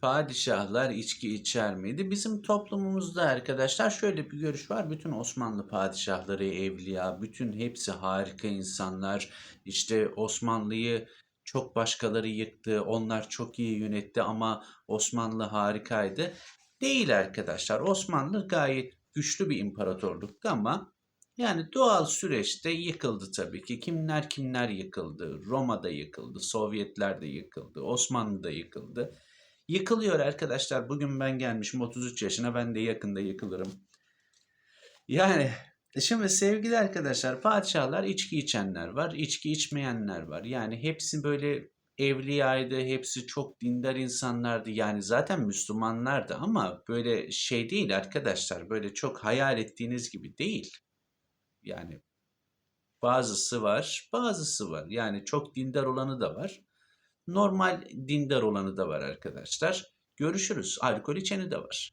Padişahlar içki içer miydi? Bizim toplumumuzda arkadaşlar şöyle bir görüş var. Bütün Osmanlı padişahları evliya, bütün hepsi harika insanlar. İşte Osmanlı'yı çok başkaları yıktı, onlar çok iyi yönetti ama Osmanlı harikaydı. Değil arkadaşlar. Osmanlı gayet güçlü bir imparatorluktu ama yani doğal süreçte yıkıldı tabii ki. Kimler kimler yıkıldı. Roma'da yıkıldı, Sovyetler de yıkıldı, Osmanlı da yıkıldı. Yıkılıyor arkadaşlar. Bugün ben gelmişim 33 yaşına ben de yakında yıkılırım. Yani şimdi sevgili arkadaşlar padişahlar içki içenler var, içki içmeyenler var. Yani hepsi böyle evliyaydı, hepsi çok dindar insanlardı. Yani zaten Müslümanlardı ama böyle şey değil arkadaşlar. Böyle çok hayal ettiğiniz gibi değil. Yani bazısı var, bazısı var. Yani çok dindar olanı da var. Normal dindar olanı da var arkadaşlar. Görüşürüz. Alkol içeni de var.